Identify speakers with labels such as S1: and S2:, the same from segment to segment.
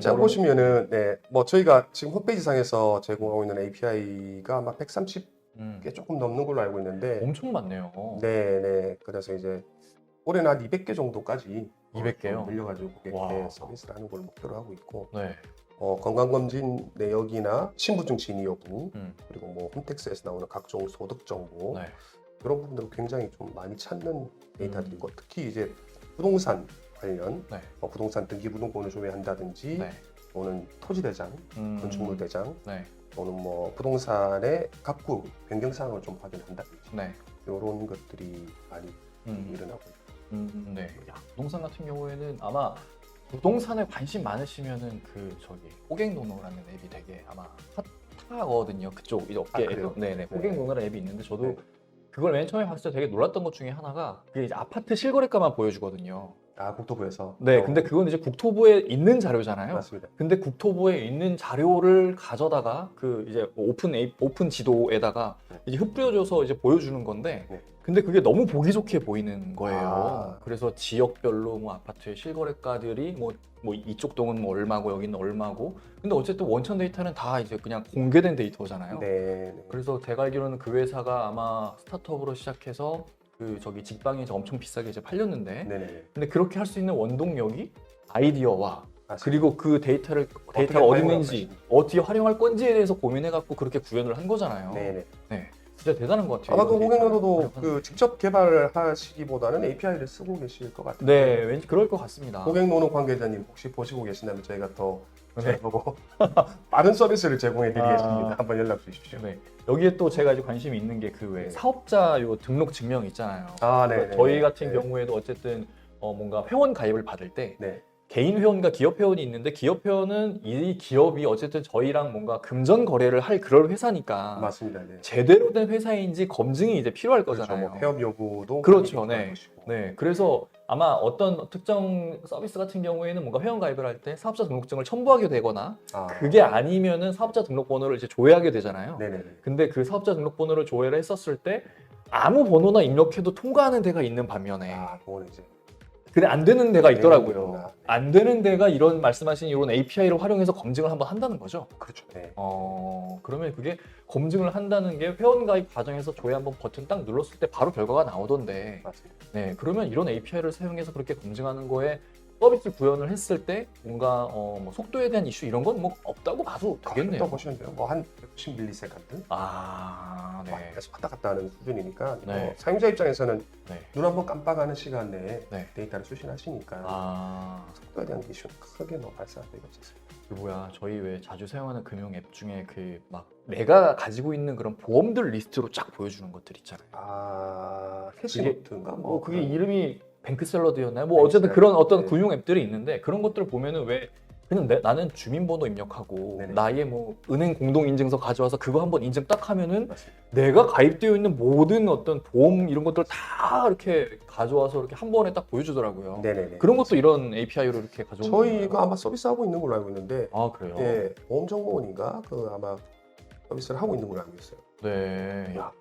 S1: 자 보시면은 네, 뭐 저희가 지금 홈페이지 상에서 제공하고 있는 API가 아마 130개
S2: 음,
S1: 조금 넘는 걸로 알고 있는데
S2: 엄청 많네요.
S1: 네, 네. 그래서 이제 올해는 한 200개 정도까지
S2: 200 개요?
S1: 밀려가지고
S2: 와.
S1: 그렇게 서비스를 하는 걸 목표로 하고 있고
S2: 네.
S1: 어, 건강검진 내역이나 신분증 진위 여부
S2: 음,
S1: 그리고 뭐 홈택스에서 나오는 각종 소득 정보
S2: 네.
S1: 그런 부분들을 굉장히 좀 많이 찾는
S2: 음.
S1: 데이터들이고 특히 이제 부동산 관련
S2: 네.
S1: 어, 부동산 등기부등본을 조회한다든지
S2: 네.
S1: 또는 토지 대장,
S2: 음,
S1: 건축물 대장
S2: 네.
S1: 또는 뭐 부동산의 갑구 변경 사항을 좀 확인한다든지
S2: 네.
S1: 이런 것들이 많이
S2: 음,
S1: 일어나고 있습니다.
S2: 음, 네. 야, 부동산 같은 경우에는 아마 부동산에 관심 많으시면은 그 저기 호갱노노라는 앱이 되게 아마 핫하거든요. 그쪽 이 업계
S1: 아?
S2: 앱. 네네.
S1: 네.
S2: 호갱노노라는 앱이 있는데 저도
S1: 네.
S2: 그걸 맨 처음에 봤을 때 되게 놀랐던 것 중에 하나가 그게 이제 아파트 실거래가만 보여주거든요.
S1: 아 국토부에서
S2: 네.
S1: 어,
S2: 근데 그건 이제 국토부에 있는 자료잖아요.
S1: 맞습니다.
S2: 근데 국토부에 있는 자료를 가져다가 그 이제 오픈 에이, 오픈 지도에다가
S1: 네.
S2: 이제 흩뿌려줘서 이제 보여주는 건데
S1: 네.
S2: 근데 그게 너무 보기 좋게 보이는 거예요.
S1: 아.
S2: 그래서 지역별로 뭐 아파트의 실거래가들이 뭐, 뭐 이쪽 동은 뭐 얼마고 여기는 얼마고 근데 어쨌든 원천 데이터는 다 이제 그냥 공개된 데이터잖아요.
S1: 네, 네.
S2: 그래서 제가 알기로는 그 회사가 아마 스타트업으로 시작해서 그 저기 직방에 이제 엄청 비싸게 이제 팔렸는데
S1: 네네.
S2: 근데 그렇게 할 수 있는 원동력이 아이디어와
S1: 맞습니다.
S2: 그리고 그 데이터를 데이터가 어디 있는지. 어떻게 활용할 건지에 대해서 고민해 갖고 그렇게 구현을 한 거잖아요.
S1: 네네.
S2: 네. 진짜 대단한 것 같아요.
S1: 아마 그 고객님도
S2: 활용하는
S1: 그 직접 개발하시기보다는 API를 쓰고 계실 것 같아요.
S2: 네, 왠지 그럴 것 같습니다.
S1: 고객노는 관계자님 혹시 보시고 계신다면 저희가 더 보고 빠른 서비스를 제공해 드리겠습니다.
S2: 아.
S1: 한번 연락 주십시오.
S2: 네. 여기에 또 제가 이제 관심이 있는 게 그왜
S1: 네.
S2: 사업자 요 등록 증명 있잖아요.
S1: 아, 네. 네,
S2: 저희
S1: 네.
S2: 같은
S1: 네.
S2: 경우에도 어쨌든 어 뭔가 회원 가입을 받을 때
S1: 네.
S2: 개인 회원과 기업 회원이 있는데 기업 회원은 이 기업이 어쨌든 저희랑 뭔가 금전 거래를 할 그럴 회사니까
S1: 맞습니다. 네.
S2: 제대로 된 회사인지 검증이 이제 필요할
S1: 그렇죠.
S2: 거잖아요.
S1: 뭐 폐업 여부도
S2: 그렇죠, 네. 네, 그래서 아마 어떤 특정 서비스 같은 경우에는 뭔가 회원 가입을 할 때 사업자 등록증을 첨부하게 되거나
S1: 아.
S2: 그게 아니면은 사업자 등록번호를 이제 조회하게 되잖아요.
S1: 네네네.
S2: 근데 그 사업자 등록번호를 조회를 했었을 때 아무 번호나 입력해도 통과하는 데가 있는 반면에
S1: 아, 그거는 이제
S2: 근데 안 되는 데가 있더라고요.
S1: 그렇구나.
S2: 안 되는 데가 이런 말씀하신 이런 API를 활용해서 검증을 한번 한다는 거죠.
S1: 그렇죠. 네.
S2: 어, 그러면 그게 검증을 한다는 게 회원 가입 과정에서 조회 한번 버튼 딱 눌렀을 때 바로 결과가 나오던데
S1: 맞습니다.
S2: 네, 그러면 이런 API를 사용해서 그렇게 검증하는 거에 서비스 구현을 했을 때 뭔가 어, 뭐 속도에 대한 이슈 이런 건 뭐 없다고 봐도 되겠네요.
S1: 또 보시면 돼요. 뭐한 190 밀리세컨드
S2: 아, 네.
S1: 계속 왔다 갔다 하는 수준이니까
S2: 네.
S1: 뭐 사용자 입장에서는
S2: 네.
S1: 눈 한 번 깜빡하는 시간 내에
S2: 네.
S1: 데이터를 수신하시니까
S2: 아,
S1: 속도에 대한 이슈는 크게 뭐 발생할 필요가 없습니다.
S2: 그 뭐야 저희 왜 자주 사용하는 금융 앱 중에 그 막 내가 가지고 있는 그런 보험들 리스트로 쫙 보여주는 것들 있잖아요.
S1: 아,
S2: 그게-
S1: 캐시노트인가
S2: 뭐뭐 그게
S1: 그런-
S2: 이름이 뱅크샐러드였나요? 뭐 어쨌든. 그런 어떤
S1: 네.
S2: 금융 앱들이 있는데 그런 것들을 보면은 왜 그냥 내- 나는 주민번호 입력하고
S1: 네네.
S2: 나의 뭐 은행 공동인증서 가져와서 그거 한번 인증 딱 하면은
S1: 맞습니다.
S2: 내가 가입되어 있는 모든 어떤 보험 이런 것들 다 이렇게 가져와서 이렇게 한 번에 딱 보여주더라고요.
S1: 네네네.
S2: 그런 것도 이런 API로 이렇게 가져온
S1: 저희가
S2: 건가요?
S1: 아마 서비스 하고 있는 걸로 알고 있는데
S2: 아 그래요?
S1: 예, 보험정보원인가 그 아마 서비스를 하고 있는 걸로 알고 있어요.
S2: 네. 야.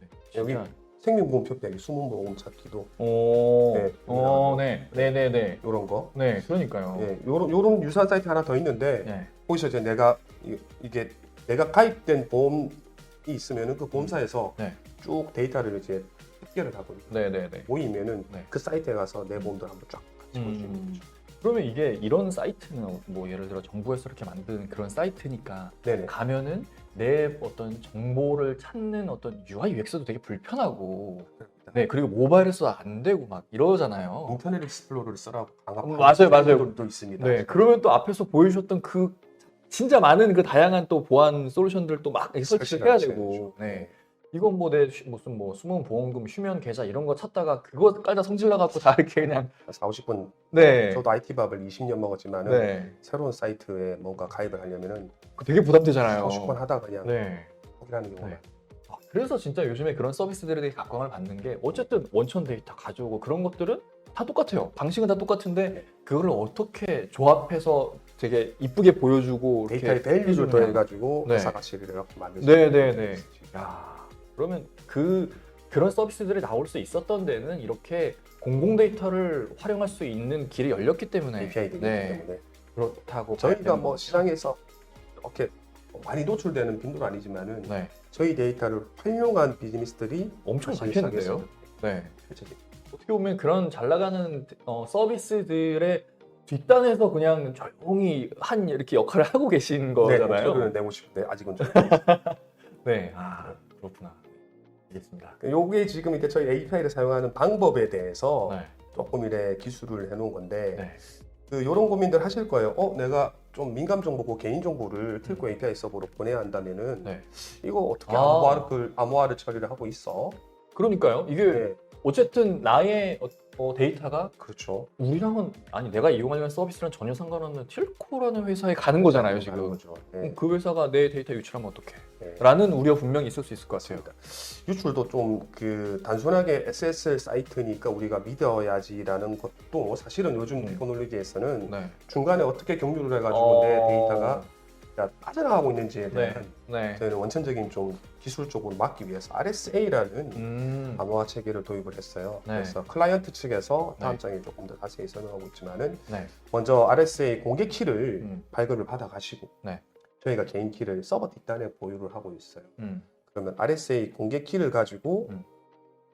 S2: 네,
S1: 여기. 생명보험표 빼기, 숨은보험 찾기도
S2: 오.
S1: 네,
S2: 어, 네. 네, 네, 네.
S1: 이런 거.
S2: 네, 그러니까요.
S1: 예, 요런 요런 유사한 사이트 하나 더 있는데
S2: 네.
S1: 보이시죠? 내가 이- 이게 내가 가입된 보험이 있으면은 그 보험사에서
S2: 네.
S1: 쭉 데이터를 이제 습결을 하고
S2: 네, 네, 네.
S1: 모이면은
S2: 네.
S1: 그 사이트에 가서 내 보험들 한번 쫙 같이 볼수 있는
S2: 음.
S1: 거죠.
S2: 그러면 이게 이런 사이트는 뭐 예를 들어 정부에서 이렇게 만든 그런 사이트니까
S1: 네네.
S2: 가면은 내 어떤 정보를 찾는 어떤 UI UX도 되게 불편하고 네 그리고 모바일에서 안 되고 막 이러잖아요.
S1: 인터넷 익스플로러를 쓰라고
S2: 음, 맞아요, 맞아요.
S1: 분들도 있습니다.
S2: 네 그러면 또 앞에서 보여주셨던 그 진짜 많은 그 다양한 또 보안 솔루션들 또 막 설치를 해야 되고 네 이건 뭐 내 무슨 뭐 숨은 보험금 휴면 계좌 이런 거 찾다가 그거 깔다 성질 나갖고 다 이렇게 그냥
S1: 4, 50분
S2: 네
S1: 저도 IT 밥을 20년 먹었지만 은
S2: 네.
S1: 새로운 사이트에 뭔가 가입을 하려면은
S2: 되게 부담되잖아요.
S1: 50분 하다가 그냥
S2: 네.
S1: 포기하는 경우가
S2: 네. 아, 그래서 진짜 요즘에 그런 서비스들에 대해 각광을 받는 게 어쨌든 원천 데이터 가져오고 그런 것들은 다 똑같아요. 방식은 다 똑같은데
S1: 네.
S2: 그거를 어떻게 조합해서 되게 이쁘게 보여주고
S1: 데이터의 밸류를. 더해가지고
S2: 네.
S1: 회사 가치를 이렇게 만들 수
S2: 네,
S1: 있는
S2: 네, 네. 야, 그러면 그 그런 서비스들이 나올 수 있었던 데는 이렇게 공공 데이터를 활용할 수 있는 길이 열렸기 때문에
S1: API들이기
S2: 네.
S1: 때문에
S2: 그렇다고
S1: 저희가 뭐 시장에서 이렇게 많이 노출되는 빈도는 아니지만은.
S2: 네,
S1: 저희 데이터를 활용한 비즈니스들이
S2: 엄청 많겠는데요.
S1: 시장에서
S2: 네.
S1: 펼쳐집니다.
S2: 어떻게 보면 그런 잘 나가는 어, 서비스들의 뒷단에서 그냥 조용히 한 이렇게 역할을 하고 계신
S1: 네,
S2: 거잖아요.
S1: 목소리는 내고 싶은데 아직은 좀.
S2: 네, 아 그렇구나. 알겠습니다.
S1: 요게 지금 이제 저희 API를 사용하는 방법에 대해서
S2: 네,
S1: 조금 이래 기술을 해놓은 건데
S2: 네,
S1: 그 이런 고민들 하실 거예요. 어, 내가 좀 민감 정보고 개인 정보를 틀고
S2: 음.
S1: API 서버로 보내야 한다면은
S2: 네.
S1: 이거 어떻게
S2: 아.
S1: 암호화를 암호화를 처리를 하고 있어?
S2: 그러니까요. 이게
S1: 네,
S2: 어쨌든 나의 어, 어, 데이터가
S1: 그렇죠.
S2: 우리랑은 아니 내가 이용하려는 서비스랑 전혀 상관없는 틸코라는 회사에 가는 거잖아요
S1: 하는
S2: 지금.
S1: 거죠. 네.
S2: 그 회사가 내 데이터 유출하면 어떡해?
S1: 네.
S2: 라는 우려 분명히 있을 수 있을 것 같아요.
S1: 맞습니다. 유출도 좀 그 단순하게 SSL 사이트니까 우리가 믿어야지라는 것도 사실은 요즘
S2: 음.
S1: 테크놀로지에서는
S2: 네.
S1: 중간에 어떻게 경유를 해가지고 내
S2: 어.
S1: 데이터가 야, 빠져나가고 있는지에
S2: 네.
S1: 대한
S2: 네.
S1: 저희는 원천적인 좀 기술적으로 막기 위해서 RSA라는
S2: 음.
S1: 암호화 체계를 도입을 했어요.
S2: 네.
S1: 그래서 클라이언트 측에서 다음
S2: 네.
S1: 장에 조금 더 자세히 설명하고 있지만은
S2: 네.
S1: 먼저 RSA 공개 키를
S2: 음.
S1: 발급을 받아 가시고
S2: 네.
S1: 저희가 개인 키를 서버 뒷단에 보유를 하고 있어요.
S2: 음.
S1: 그러면 RSA 공개 키를 가지고
S2: 음.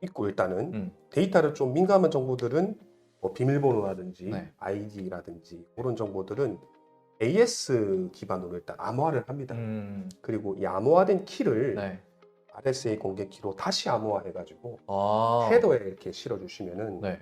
S1: 있고 일단은
S2: 음.
S1: 데이터를 좀 민감한 정보들은 뭐 비밀번호라든지
S2: 네.
S1: ID라든지 그런 정보들은 AS 기반으로 일단 암호화를 합니다.
S2: 음.
S1: 그리고 이 암호화된 키를
S2: 네.
S1: RSA 공개 키로 다시 암호화해가지고
S2: 아.
S1: 헤더에 이렇게 실어주시면은
S2: 네.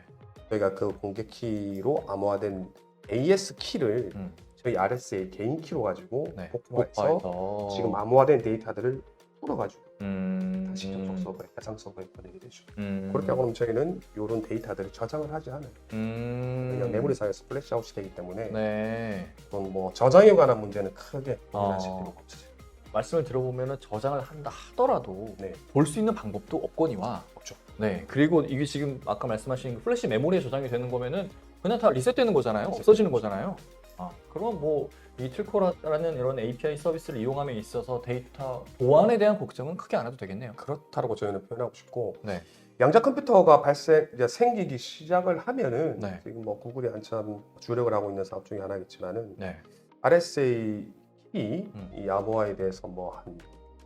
S1: 저희가 그 공개 키로 암호화된 AS 키를
S2: 음.
S1: 저희 RSA 개인 키로 가지고
S2: 네.
S1: 복구해서
S2: 복구해서.
S1: 지금 암호화된 데이터들을 풀어가지고
S2: 음.
S1: 다시 접속 서버에 해상 서버에 보내게 되죠.
S2: 음.
S1: 그렇게 하고 나면 저희는 이런 데이터들을 저장을 하지 않아요.
S2: 음.
S1: 그냥 메모리상에서 플래시 아웃이 되기 때문에
S2: 네.
S1: 그건 뭐 저장에 관한 문제는 크게 고민하실
S2: 어.
S1: 필요가 없으세요.
S2: 말씀을 들어보면 저장을 한다 하더라도
S1: 네.
S2: 볼 수 있는 방법도 없거니와
S1: 없죠.
S2: 네 그리고 이게 지금 아까 말씀하신 그 플래시 메모리에 저장이 되는 거면은 그냥 다 리셋되는 거잖아요 없어지는 거잖아요 아 그럼 뭐 이 틀코라는 이런 API 서비스를 이용함에 있어서 데이터 보안에 대한 걱정은 크게 안 해도 되겠네요
S1: 그렇다고 저희는 표현하고 싶고
S2: 네
S1: 양자 컴퓨터가 발생 이제 생기기 시작을 하면은
S2: 네.
S1: 지금 뭐 구글이 한참 주력을 하고 있는 사업 중에 하나겠지만은
S2: 네.
S1: RSA 키
S2: 음.
S1: 이 암호화에 대해서 뭐 한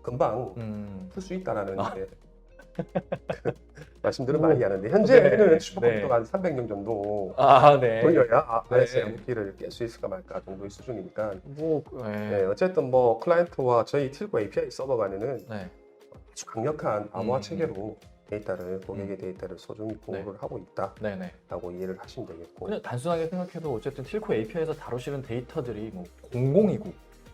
S1: 금방
S2: 음.
S1: 풀수 있다라는
S2: 아.
S1: 이제 그 말씀들을
S2: 뭐,
S1: 많이 하는데 현재는
S2: 네,
S1: 슈퍼컴퓨터가 한 300명 정도
S2: 아, 네.
S1: 돌려야 아,
S2: 네.
S1: 암호키를 깰 수 있을까 말까 정도의 수준이니까
S2: 뭐,
S1: 네,
S2: 네.
S1: 어쨌든 뭐 클라이언트와 저희 틸고 API 서버 간에는
S2: 네.
S1: 아주 강력한 암호화
S2: 음.
S1: 체계로 데이터를 고객의 데이터를 소중히 보호를 하고 있다라고
S2: 네, 네.
S1: 이해를 하시면 되겠고
S2: 그냥 단순하게 생각해도 어쨌든 틸코 API에서 다루시는 데이터들이 뭐 공공이고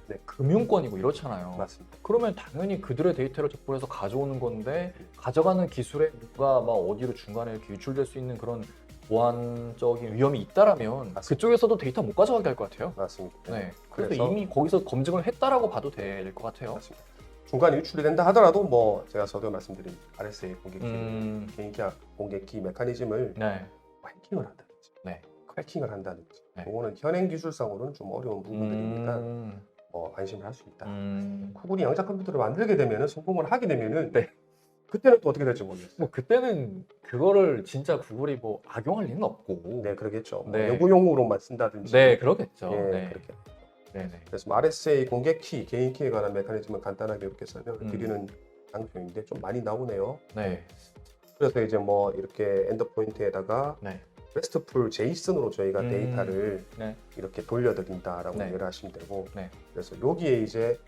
S1: 네.
S2: 금융권이고 이렇잖아요.
S1: 맞습니다.
S2: 그러면 당연히 그들의 데이터를 적발해서 가져오는 건데 가져가는 기술에 누가 막 어디로 중간에 이렇게 유출될 수 있는 그런 보안적인 위험이 있다라면
S1: 맞습니다.
S2: 그쪽에서도 데이터 못 가져가게 할 것 같아요.
S1: 맞습니다.
S2: 네. 그래서
S1: 그래서-
S2: 이미 거기서 검증을 했다라고 봐도 될 것 같아요.
S1: 맞습니다. 중간에 유출이 된다 하더라도 뭐 제가 서두에 말씀드린 RSA 키
S2: 음,
S1: 개인기약 공개 키 메커니즘을
S2: 네.
S1: 뭐 해킹을 한다든지
S2: 네.
S1: 크래킹을 한다든지
S2: 네.
S1: 그거는 현행 기술상으로는 좀 어려운 부분들이니까
S2: 음,
S1: 뭐 안심을 할 수 있다.
S2: 음.
S1: 구글이 양자 컴퓨터를 만들게 되면은 성공을 하게 되면은
S2: 네.
S1: 그때는 또 어떻게 될지 모르겠어요.
S2: 뭐 그때는 그거를 진짜 구글이 뭐 악용할 리는 없고.
S1: 네, 그러겠죠. 뭐
S2: 네.
S1: 연구용으로만 쓴다든지.
S2: 네, 그러겠죠.
S1: 예,
S2: 네.
S1: 그렇게.
S2: 네, 네.
S1: 그래서 뭐 RSA 공개 키, 개인 키에 관한 메커니즘을 간단하게 이렇게 설명을
S2: 음.
S1: 드리는 장소인데 좀 많이 나오네요.
S2: 네.
S1: 그래서 이제 뭐 이렇게 엔더포인트에다가
S2: 네.
S1: RESTful JSON으로 저희가
S2: 음.
S1: 데이터를
S2: 네.
S1: 이렇게 돌려드린다라고
S2: 네.
S1: 이해를 하시면 되고
S2: 네.
S1: 그래서 여기에 이제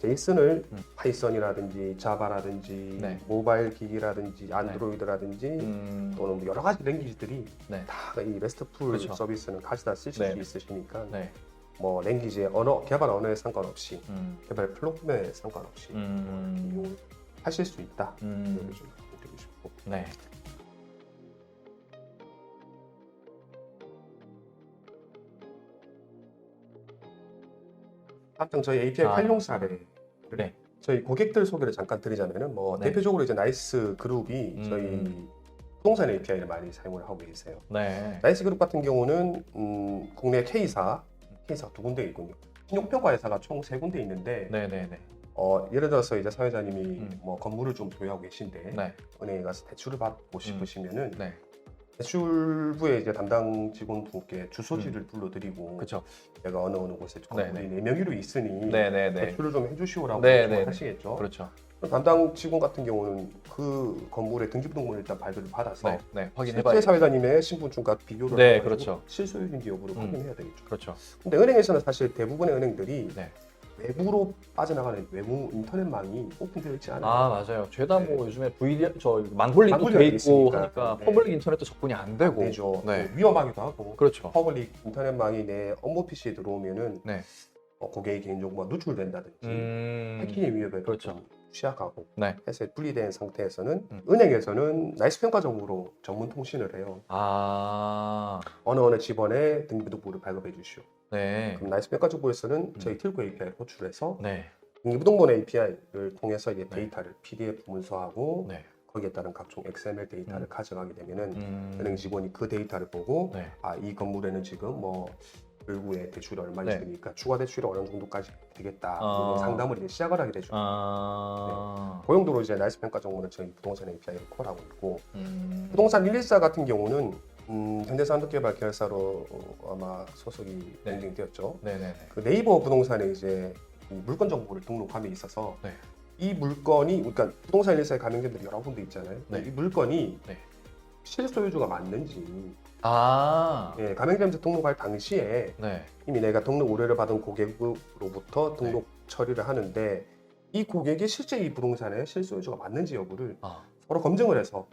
S1: JSON을
S2: 음.
S1: 파이썬이라든지 자바라든지
S2: 네.
S1: 모바일 기기라든지 안드로이드라든지
S2: 음,
S1: 또는 뭐 여러 가지 랭귀지들이
S2: 네.
S1: 다이 RESTful
S2: 그렇죠.
S1: 서비스는 가져다 쓰실
S2: 네.
S1: 수 있으시니까
S2: 네.
S1: 뭐 랭귀지의 언어 개발 언어에 상관없이
S2: 음,
S1: 개발 플랫폼에 상관없이
S2: 음,
S1: 이용을 하실 수 있다.
S2: 음,
S1: 좀 드리고 싶고
S2: 네.
S1: 한편 저희 API
S2: 아,
S1: 활용 사례
S2: 네.
S1: 저희 고객들 소개를 잠깐 드리자면은 뭐
S2: 네.
S1: 대표적으로 이제 나이스 그룹이
S2: 음.
S1: 저희 부동산 API를 많이 사용을 하고 계세요.
S2: 네.
S1: 나이스 그룹 같은 경우는 음, 국내 K사 K사 두 군데 있군요. 신용평가 회사가 총 세 군데 있는데
S2: 네, 네, 네.
S1: 어, 예를 들어서 이제 사회자님이
S2: 음.
S1: 뭐 건물을 좀 소유하고 계신데
S2: 네.
S1: 은행에 가서 대출을 받고 싶으시면은
S2: 네.
S1: 대출부의 이제 담당 직원분께 주소지를 불러드리고
S2: 그렇죠.
S1: 내가 어느 어느 곳에
S2: 네,
S1: 건물이 네 명의로 있으니
S2: 네네네.
S1: 대출을 좀 해주시오라고
S2: 네,
S1: 네,
S2: 네,
S1: 하시겠죠.
S2: 그렇죠.
S1: 담당 직원 같은 경우는 그 건물의 등기부등본을 일단 발급을 받아서
S2: 네, 네. 확인해봐야
S1: 실제 사회자님의 신분증과 비교를
S2: 네,
S1: 해가지고
S2: 그렇죠.
S1: 실소유인지 여부를
S2: 음.
S1: 확인해야 되겠죠.
S2: 그렇죠.
S1: 근데 은행에서는 사실 대부분의 은행들이
S2: 네.
S1: 외부로 빠져나가는 외부 인터넷망이 오픈되어 있지 않아요.
S2: 아 맞아요. 죄다
S1: 네.
S2: 뭐 요즘에 VD 저
S1: 망골릭이
S2: 돼 있고
S1: 있으니까.
S2: 하니까
S1: 네.
S2: 퍼블릭 인터넷도 접근이 안 되고.
S1: 되죠.
S2: 네.
S1: 또 위험하기도 하고
S2: 그렇죠.
S1: 퍼블릭 인터넷망이 내 업무 PC에 들어오면은
S2: 네.
S1: 어, 고객의 개인정보가 누출된다든지
S2: 음.
S1: 해킹의 위협에
S2: 그렇죠.
S1: 좀 취약하고
S2: 네.
S1: 해서 분리된 상태에서는
S2: 음.
S1: 은행에서는 나이스 평가정으로 전문 통신을 해요.
S2: 아.
S1: 어느 어느 집원에 등기부등본을 발급해 주시오.
S2: 네.
S1: 그럼 나이스 평가정보에서는
S2: 음.
S1: 저희 틸코 API를 호출해서
S2: 네.
S1: 등기부등본 API를 통해서 이제
S2: 네.
S1: 데이터를 PDF 문서하고
S2: 네.
S1: 거기에 따른 각종 XML 데이터를
S2: 음.
S1: 가져가게 되면은
S2: 음.
S1: 은행 직원이 그 데이터를 보고
S2: 네.
S1: 아이 건물에는 지금 뭐 일구에 대출이 얼마
S2: 네.
S1: 있으니까 추가 대출이 어느 정도까지 되겠다
S2: 아.
S1: 상담을 이제 시작을 하게 되죠.
S2: 아.
S1: 그 용도로 이제 나이스 평가 정보는 저희 부동산 API를 콜하고 있고
S2: 음.
S1: 부동산 114 같은 경우는 음, 현대산업개발 계열사로 어, 아마 소속이
S2: 네.
S1: 인증되었죠.
S2: 네네네.
S1: 그 네이버 부동산에 이제 이 물건 정보를 등록함에 있어서
S2: 네.
S1: 이 물건이 그러니까 부동산 114의 가맹점들이 여러 군데 있잖아요.
S2: 네.
S1: 이 물건이
S2: 네.
S1: 실소유주가 맞는지
S2: 아.
S1: 예, 가맹점에서 등록할 당시에
S2: 네.
S1: 이미 내가 등록 의뢰를 받은 고객으로부터
S2: 네.
S1: 등록 처리를 하는데 이 고객이 실제 이 부동산의 실소유주가 맞는지 여부를
S2: 아.
S1: 서로 검증을 해서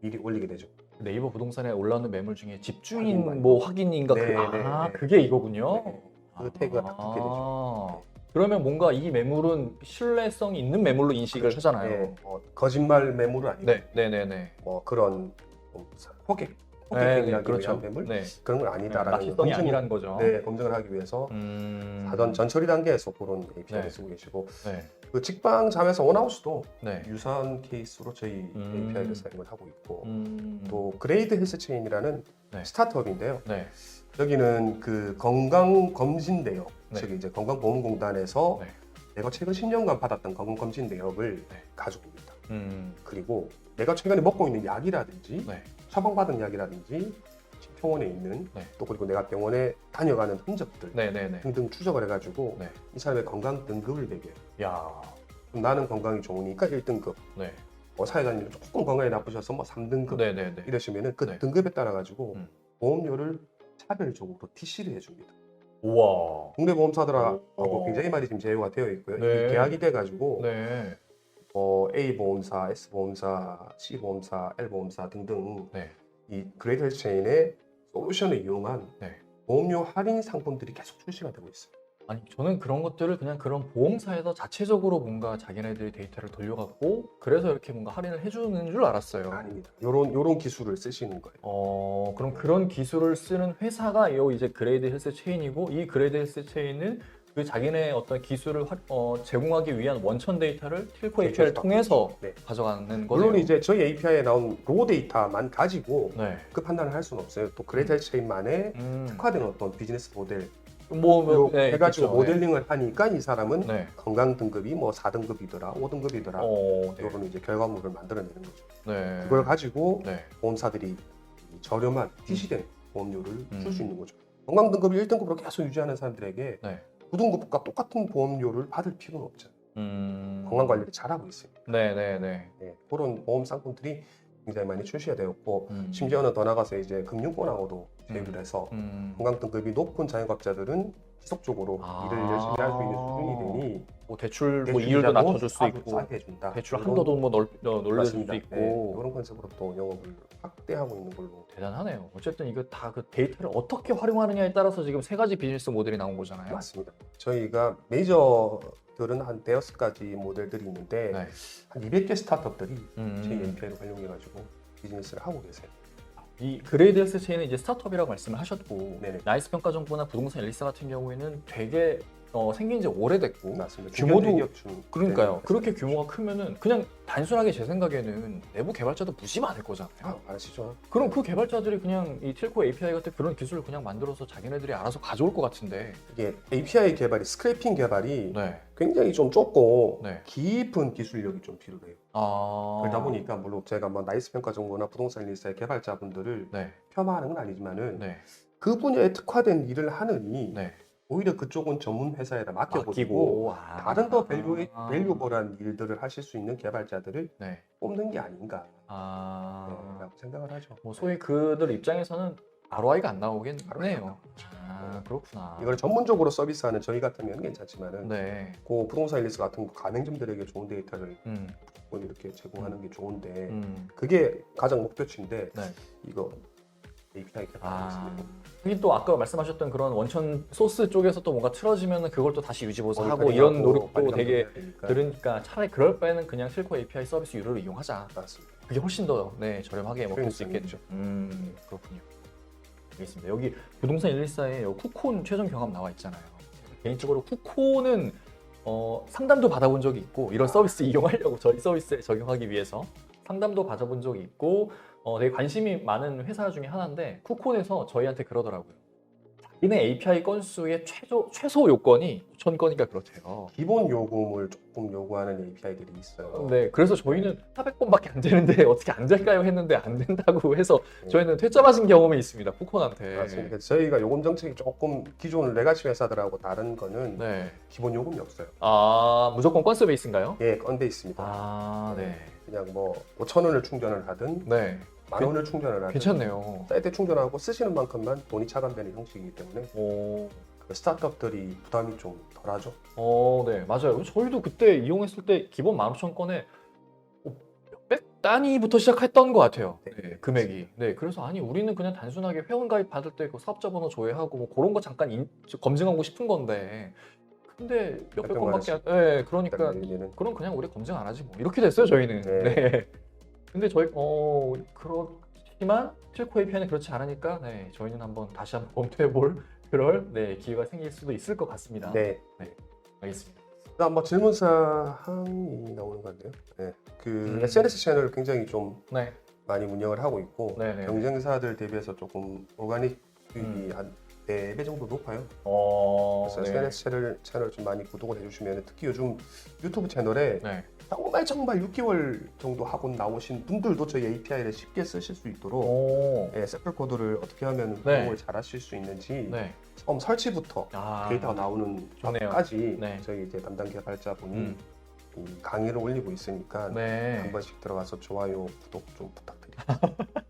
S1: 미리 올리게 되죠.
S2: 네이버 부동산에 올라오는 매물 중에
S1: 확인
S2: 집주인
S1: 완료.
S2: 뭐 확인인가
S1: 네,
S2: 그, 아
S1: 네, 네.
S2: 그게 이거군요.
S1: 네, 그 태그가 딱 붙게 되죠.
S2: 아. 그러면 뭔가 이 매물은 신뢰성이 있는 매물로 인식을
S1: 그렇죠.
S2: 하잖아요.
S1: 네, 뭐 거짓말 매물은 아니고
S2: 네, 네, 네, 네.
S1: 뭐 그런 호객
S2: 네,
S1: 호객행위하기
S2: 그렇죠.
S1: 위한 매물
S2: 네.
S1: 그런 건 아니다라는
S2: 납치성이
S1: 검증-
S2: 아니라는 거죠.
S1: 네, 검증을 하기 위해서
S2: 음.
S1: 사전 전처리 단계에서 그런 API를
S2: 네.
S1: 쓰고 계시고
S2: 네,
S1: 그 직방 잠에서 원하우스도
S2: 네.
S1: 유사한 케이스로 저희
S2: 음.
S1: API를 사용을 하고 있고
S2: 음.
S1: 또 그레이드 헬스체인이라는
S2: 네.
S1: 스타트업인데요.
S2: 네,
S1: 여기는 그 건강 검진 내역,
S2: 네.
S1: 즉 이제 건강보험공단에서
S2: 네.
S1: 내가 최근 10년간 받았던 건강 검진 내역을
S2: 네.
S1: 가지고 옵니다.
S2: 음.
S1: 그리고 내가 최근에 먹고 있는 약이라든지
S2: 네,
S1: 처방받은 약이라든지 병원에 있는
S2: 네.
S1: 또 그리고 내가 병원에 다녀가는 흔적들
S2: 네, 네, 네.
S1: 등등 추적을 해가지고
S2: 네.
S1: 이 사람의 건강 등급을 매겨요.
S2: 야,
S1: 그럼 나는 건강이 좋으니까 1등급,
S2: 네,
S1: 뭐 사회자님 조금 건강이 나쁘셔서 뭐 3등급
S2: 네, 네, 네.
S1: 이러시면은 그
S2: 네.
S1: 등급에 따라 가지고
S2: 음.
S1: 보험료를 차별적으로 TC를 해줍니다.
S2: 우와.
S1: 국내 보험사들하고
S2: 오.
S1: 굉장히 많이 지금 제휴가 되어 있고요.
S2: 네.
S1: 이미 계약이 돼가지고
S2: 네,
S1: 뭐 A 보험사, S 보험사, C 보험사, L 보험사 등등
S2: 네.
S1: 이 그레이트 헬스 체인의 솔루션을 이용한
S2: 네.
S1: 보험료 할인 상품들이 계속 출시가 되고 있어요.
S2: 아니 저는 그런 것들을 그냥 그런 보험사에서 자체적으로 뭔가 자기네들이 데이터를 돌려갖고 그래서 이렇게 뭔가 할인을 해주는 줄 알았어요.
S1: 아닙니다. 요런 요런 기술을 쓰시는 거예요.
S2: 어 그럼 그런 기술을 쓰는 회사가 요 이제 그레이드 헬스 체인이고 이 그레이드 헬스 체인은 그 자기네 어떤 기술을 활- 어, 제공하기 위한 원천 데이터를 틸코 API를 통해서
S1: 네.
S2: 가져가는 거네요.
S1: 물론 이제 저희 API에 나온 로 데이터만 가지고
S2: 네.
S1: 그 판단을 할 수는 없어요. 또 그레이트 헬스 체인만의
S2: 음.
S1: 특화된 어떤 비즈니스 모델
S2: 뭐,
S1: 뭐로
S2: 네,
S1: 해가지고
S2: 있겠죠.
S1: 모델링을 하니까 이 사람은
S2: 네. 네.
S1: 건강 등급이 뭐 4등급이더라, 5등급이더라
S2: 어, 네.
S1: 이런 이제 결과물을 만들어내는 거죠.
S2: 네.
S1: 그걸 가지고
S2: 네.
S1: 보험사들이 이 저렴한 TC된 보험료를 줄 수
S2: 음.
S1: 있는 거죠. 건강 등급을 1등급으로 계속 유지하는 사람들에게
S2: 네.
S1: 9등급과 똑같은 보험료를 받을 필요는 없잖아요.
S2: 음.
S1: 건강 관리를 잘하고 있어요.
S2: 네, 네, 네.
S1: 네, 그런 보험 상품들이 굉장히 많이 출시가 되었고
S2: 음.
S1: 심지어는 더 나가서 이제 금융권하고도 제휴를
S2: 음.
S1: 해서
S2: 음.
S1: 건강 등급이 높은 자영업자들은 지속적으로
S2: 아.
S1: 일을 열심히 할 수 있는 수준이 되니
S2: 뭐 대출 뭐 이율도
S1: 이자도
S2: 낮춰줄 수 있고
S1: 싸게 해준다.
S2: 대출
S1: 이런-
S2: 한도도 뭐 넓, 어, 놀려줄
S1: 맞습니다.
S2: 수 있고
S1: 네, 이런 컨셉으로 또 영업을 확대하고 있는 걸로
S2: 대단하네요. 어쨌든 이거 다 그 데이터를 어떻게 활용하느냐에 따라서 지금 세 가지 비즈니스 모델이 나온 거잖아요.
S1: 맞습니다. 저희가 메이저들은 한 대여섯 가지 모델들이 있는데
S2: 네.
S1: 한 200개 스타트업들이
S2: 음.
S1: 저희 API를 활용해가지고 비즈니스를 하고 계세요.
S2: 이 그레이드 헬스 체인은 이제 스타트업이라고 말씀을 하셨고
S1: 네네.
S2: 나이스 평가 정보나 부동산 엘리사 같은 경우에는 되게 어, 생긴 지 오래됐고
S1: 맞습니다.
S2: 규모도- 그러니까요.
S1: 네,
S2: 그렇게 규모가 크면은 그냥 단순하게 제 생각에는 내부 개발자도 무지 많을 거잖아요.
S1: 아, 아시죠?
S2: 그럼 그 개발자들이 그냥 이 틸코 API 같은 그런 기술을 그냥 만들어서 자기네들이 알아서 가져올 것 같은데.
S1: 이게 API 개발이 스크래핑 개발이
S2: 네.
S1: 굉장히 좀 좁고
S2: 네.
S1: 깊은 기술력이 좀 필요해요.
S2: 아.
S1: 그러다 보니까 물론 제가 뭐 나이스 평가 정보나 부동산 리스의 개발자분들을
S2: 네.
S1: 폄하하는 건 아니지만은
S2: 네.
S1: 그 분야에 특화된 일을 하느니
S2: 네.
S1: 오히려 그쪽은 전문 회사에다 맡겨보고
S2: 맡기고 아.
S1: 다른 더 밸류
S2: 아.
S1: 밸류벌한 일들을 하실 수 있는 개발자들을
S2: 네.
S1: 뽑는 게 아닌가
S2: 아.
S1: 네, 라고 생각을 하죠.
S2: 뭐 소위 그들 입장에서는 ROI가 안 나오겠네요. 아, 그렇구나.
S1: 이걸 전문적으로 서비스하는 저희 같으면 괜찮지만은
S2: 네.
S1: 그 부동산 일리스 같은 거 가맹점들에게 좋은 데이터를
S2: 음.
S1: 이렇게 제공하는 게 좋은데
S2: 음.
S1: 그게 가장 목표치인데
S2: 네.
S1: 이거 개발
S2: 아.
S1: 아.
S2: 하긴 또 아까 말씀하셨던 그런 원천 소스 쪽에서 또 뭔가 틀어지면 그걸 또 다시 유지 보수하고
S1: 모니터링하고
S2: 이런 노력도 되게. 들으니까 차라리 그럴 바에는 그냥 실코 API 서비스 유료를 이용하자.
S1: 맞습니다.
S2: 그게 훨씬 더 네, 저렴하게 먹힐 수 있겠죠. 음, 그렇군요. 알겠습니다. 여기 부동산 114에 여기 쿠콘 최종 경험 나와 있잖아요. 개인적으로 쿠콘은 어, 상담도 받아본 적이 있고 이런 서비스 이용하려고 저희 서비스에 적용하기 위해서 상담도 받아본 적이 있고 어, 되게 관심이 많은 회사 중에 하나인데 쿠콘에서 저희한테 그러더라고요. 자기네 API 건수의 최소, 최소 요건이 5천 건이니까 그렇대요.
S1: 기본 요금을 조금 요구하는 API들이 있어요.
S2: 네, 그래서 저희는 400번밖에 안 되는데 어떻게 안 될까요 했는데 안 된다고 해서 저희는 퇴짜 맞은 경험이 있습니다. 쿠콘한테.
S1: 맞습니다. 저희가 요금 정책이 조금 기존 레가시 회사들하고 다른 거는
S2: 네.
S1: 기본 요금이 없어요.
S2: 아, 무조건 건수 베이스인가요?
S1: 예, 건돼 있습니다.
S2: 아, 네.
S1: 그냥 뭐 5천 원을 충전을 하든
S2: 네.
S1: 만 원을 충전을 하든
S2: 괜찮네요.
S1: 사이트 충전하고 쓰시는 만큼만 돈이 차감되는 형식이기 때문에
S2: 오.
S1: 그 스타트업들이 부담이 좀 덜하죠.
S2: 어, 네, 맞아요. 저희도 그때 이용했을 때 기본 15,000건에 몇백 단위부터 시작했던 것 같아요.
S1: 네.
S2: 네, 금액이. 네, 그래서 아니 우리는 그냥 단순하게 회원 가입 받을 때 그 사업자 번호 조회하고 뭐 그런 거 잠깐 인- 검증하고 싶은 건데, 근데 몇백 건밖에 안. 네, 그러니까 그럼 그냥 우리 검증 안 하지 뭐 이렇게 됐어요 저희는.
S1: 네.
S2: 네. 근데 저희 어 그렇지만 실코 API는 그렇지 않으니까 네 저희는 한번 다시 한번 검토해볼 그럴 네 기회가 생길 수도 있을 것 같습니다.
S1: 네.
S2: 알겠습니다.
S1: 그다음 뭐 질문 사항이 나오는 건데요. 네. 그
S2: 음.
S1: SNS 채널을 굉장히 좀
S2: 네,
S1: 많이 운영을 하고 있고
S2: 네네.
S1: 경쟁사들 대비해서 조금 오가닉 수익이
S2: 음.
S1: 한 4배 정도 높아요.
S2: 어,
S1: 그래서
S2: 네.
S1: SNS 채널, 채널 좀 많이 구독을 해주시면 특히 요즘 유튜브 채널에
S2: 네.
S1: 정말 정말 6개월 정도 하고 나오신 분들도 저희 API를 쉽게 쓰실 수 있도록
S2: 오,
S1: 예, 샘플 코드를 어떻게 하면
S2: 네.
S1: 활용을 잘 하실 수 있는지
S2: 네.
S1: 처음 설치부터
S2: 아,
S1: 데이터가 나오는
S2: 좋네요.
S1: 까지
S2: 네.
S1: 저희 이제 담당 개발자분이
S2: 음,
S1: 이 강의를 올리고 있으니까
S2: 네.
S1: 한 번씩 들어가서 좋아요, 구독 좀 부탁드립니다.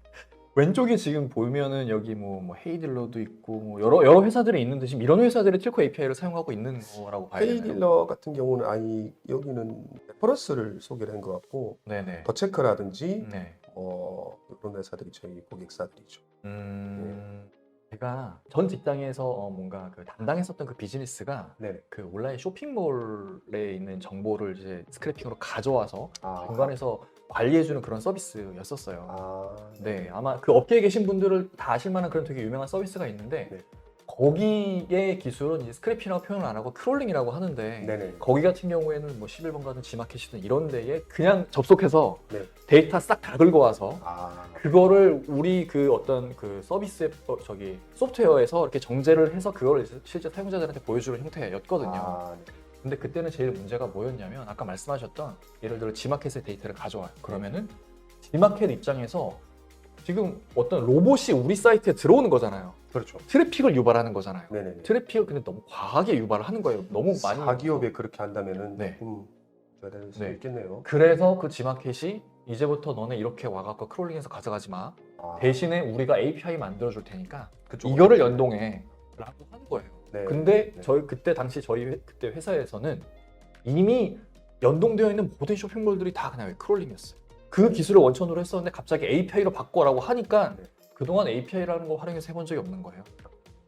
S2: 왼쪽에 지금 보면은 여기 뭐, 뭐 헤이딜러도 있고 뭐 여러 여러 회사들이 있는데 지금 이런 회사들이 틸코 API를 사용하고 있는 거라고 봐야 되나요?
S1: 페이딜러 같은 경우는 아니 여기는 레퍼런스를 소개를 한 것 같고
S2: 네네.
S1: 더체크라든지
S2: 네.
S1: 어, 이런 회사들이 저희 고객사들이죠.
S2: 음, 제가 전 직장에서 어, 뭔가 그 담당했었던 그 비즈니스가
S1: 네.
S2: 그 온라인 쇼핑몰에 있는 정보를 이제 스크래핑으로 가져와서
S1: 아,
S2: 중간에서 관리해주는 그런 서비스였었어요.
S1: 아,
S2: 네, 아마 그 업계에 계신 분들을 다 아실 만한 그런 되게 유명한 서비스가 있는데
S1: 네.
S2: 거기의 기술은 이제 스크래핑이라고 표현을 안 하고 크롤링이라고 하는데
S1: 네네.
S2: 거기 같은 경우에는 뭐 11번 가든 지마켓이든 이런 데에 그냥 접속해서
S1: 네.
S2: 데이터 싹 다 긁어 와서
S1: 아,
S2: 그거를 우리 그 어떤 그 서비스 어, 저기 소프트웨어에서 이렇게 정제를 해서 그걸 실제 사용자들한테 보여주는 형태였거든요.
S1: 아, 네.
S2: 근데 그때는 제일 문제가 뭐였냐면 아까 말씀하셨던 예를 들어 지마켓의 데이터를 가져와요. 그러면은 지마켓 입장에서 지금 어떤 로봇이 우리 사이트에 들어오는 거잖아요.
S1: 그렇죠.
S2: 트래픽을 유발하는 거잖아요.
S1: 네네.
S2: 트래픽을 근데 너무 과하게 유발을 하는 거예요. 너무 많이.
S1: 사기업에 그렇게 한다면은
S2: 네.
S1: 조금 줘야 될수
S2: 네.
S1: 있겠네요.
S2: 그래서 그 지마켓이 이제부터 너네 이렇게 와갖고 크롤링해서 가져가지 마.
S1: 아,
S2: 대신에 우리가 API 만들어 줄 테니까
S1: 그쪽으로.
S2: 이거를 연동해. 라고 하는 거예요.
S1: 네.
S2: 근데
S1: 네.
S2: 저희 그때 당시 저희 회- 그때 회사에서는 이미 연동되어 있는 모든 쇼핑몰들이 다 그냥 크롤링이었어요. 그 기술을 원천으로 했었는데 갑자기 API로 바꿔라고 하니까
S1: 네.
S2: 그동안 API라는 거 활용해서 해본 적이 없는 거예요.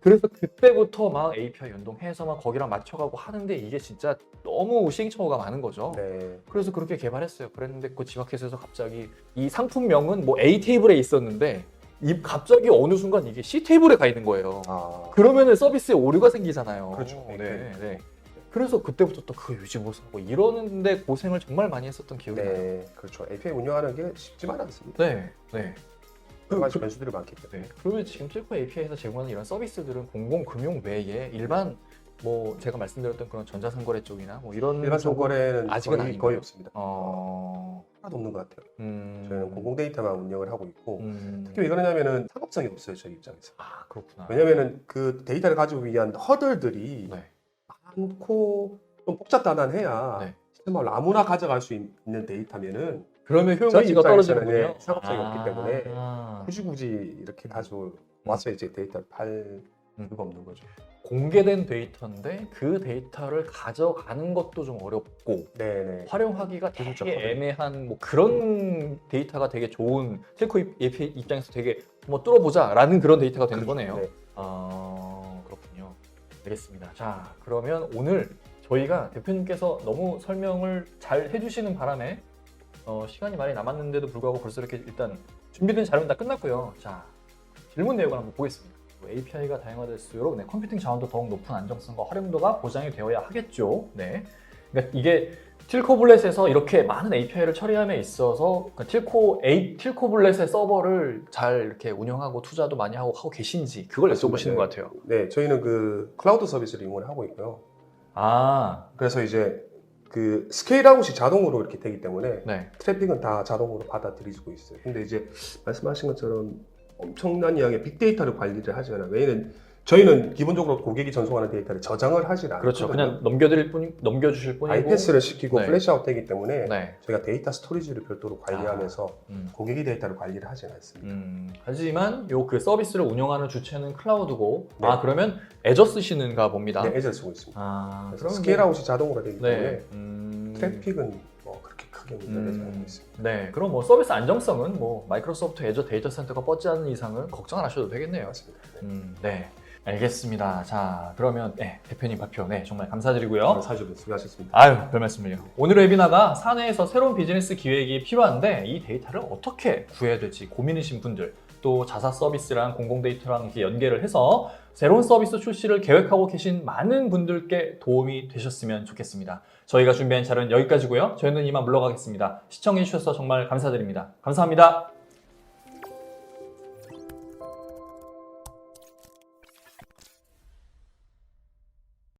S2: 그래서 그때부터 막 API 연동해서 막 거기랑 맞춰가고 하는데 이게 진짜 너무 시행착오가 많은 거죠.
S1: 네.
S2: 그래서 그렇게 개발했어요. 그랬는데 그 지마켓에서 갑자기 이 상품명은 뭐 A 테이블에 있었는데 이 갑자기 어느 순간 이게 C 테이블에 가 있는 거예요.
S1: 아,
S2: 그러면은 서비스에 오류가 생기잖아요.
S1: 그렇죠.
S2: 네, 네. 그래서 그때부터 또 그거 유지 보수하고 이러는데 고생을 정말 많이 했었던 기억이 나요.
S1: 네, 그렇죠. API 운영하는 게 쉽지만 않습니다.
S2: 네, 네.
S1: 여러 가지 변수들이 많기 때문에.
S2: 네. 그러면 지금 틸코 API에서 제공하는 이런 서비스들은 공공금융 외에 일반 뭐 제가 말씀드렸던 그런 전자상거래 쪽이나 뭐 이런
S1: 일반
S2: 쪽은
S1: 선거래는
S2: 아직은
S1: 거의,
S2: 아닌가요?
S1: 거의 없습니다.
S2: 어,
S1: 하나도 없는 것 같아요.
S2: 음,
S1: 저희는 공공 데이터만 운영을 하고 있고
S2: 음,
S1: 특히 왜 그러냐면은 상업성이 없어요 저희 입장에서.
S2: 아 그렇구나.
S1: 왜냐면은 그 데이터를 가지고 위한 허들들이
S2: 네.
S1: 많고 좀 복잡다단해야
S2: 네.
S1: 정말 아무나 가져갈 수 있는 데이터면은
S2: 그러면 효용가치가 떨어지는군요.
S1: 예, 상업성이 없기 때문에
S2: 아,
S1: 굳이 굳이 이렇게 가져와서 이제 데이터를 팔
S2: 음.
S1: 이유가 없는 거죠.
S2: 공개된 데이터인데 그 데이터를 가져가는 것도 좀 어렵고
S1: 네네.
S2: 활용하기가
S1: 그렇죠.
S2: 되게 애매한 뭐 그런 데이터가 되게 좋은 텔코 입장에서 되게 뭐 뚫어보자라는 그런 데이터가 되는 거네요.
S1: 네.
S2: 아 그렇군요. 알겠습니다. 자 그러면 오늘 저희가 대표님께서 너무 설명을 잘 해주시는 바람에 어, 시간이 많이 남았는데도 불구하고 벌써 이렇게 일단 준비된 자료는 다 끝났고요. 자 질문 내용을 한번 보겠습니다. API가 다양화될수록 네, 컴퓨팅 자원도 더욱 높은 안정성과 활용도가 보장이 되어야 하겠죠. 네. 그러니까 이게 틸코블렛에서 이렇게 많은 API를 처리함에 있어서 그러니까 틸코 A, 틸코블렛의 서버를 잘 이렇게 운영하고 투자도 많이 하고 하고 계신지 그걸 여쭤보시는 것 같아요.
S1: 네, 저희는 그 클라우드 서비스를 이용을 하고 있고요.
S2: 아,
S1: 그래서 이제 그 스케일아웃이 자동으로 이렇게 되기 때문에
S2: 네.
S1: 트래픽은 다 자동으로 받아들이고 있어요. 근데 이제 말씀하신 것처럼 엄청난 양의 빅데이터를 관리를 하지거나 왜냐면 저희는 기본적으로 고객이 전송하는 데이터를 저장을 하지 않거든요.
S2: 그렇죠. 그냥 넘겨드릴 뿐, 넘겨주실 뿐이고.
S1: 아이패스를 시키고
S2: 네.
S1: 플래시아웃 되기 때문에
S2: 네.
S1: 저희가 데이터 스토리지를 별도로 관리하면서
S2: 음.
S1: 고객이 데이터를 관리를 하지 않습니다.
S2: 음, 하지만 요 그 서비스를 운영하는 주체는 클라우드고
S1: 네.
S2: 아 그러면 애저 쓰시는가 봅니다.
S1: 네, 애저 쓰고 있습니다.
S2: 아, 그럼
S1: 스케일아웃이 자동으로 되기
S2: 뭐,
S1: 때문에
S2: 네. 음,
S1: 트래픽은 크게 않고
S2: 음,
S1: 있습니다.
S2: 네, 그럼 뭐 서비스 안정성은 뭐 마이크로소프트 애저 데이터 센터가 뻗지 않는 이상은 걱정 안 하셔도 되겠네요.
S1: 맞습니다. 네.
S2: 음, 네. 알겠습니다. 자, 그러면 네, 대표님 발표 네, 정말 감사드리고요.
S1: 사주분 수고하셨습니다.
S2: 아유, 별 말씀을요. 오늘 웨비나가 사내에서 새로운 비즈니스 기획이 필요한데 이 데이터를 어떻게 구해야 될지 고민이신 분들 또 자사 서비스랑 공공 데이터랑 이렇게 연계를 해서 새로운 서비스 출시를 계획하고 계신 많은 분들께 도움이 되셨으면 좋겠습니다. 저희가 준비한 자료는 여기까지고요. 저희는 이만 물러가겠습니다. 시청해 주셔서 정말 감사드립니다. 감사합니다.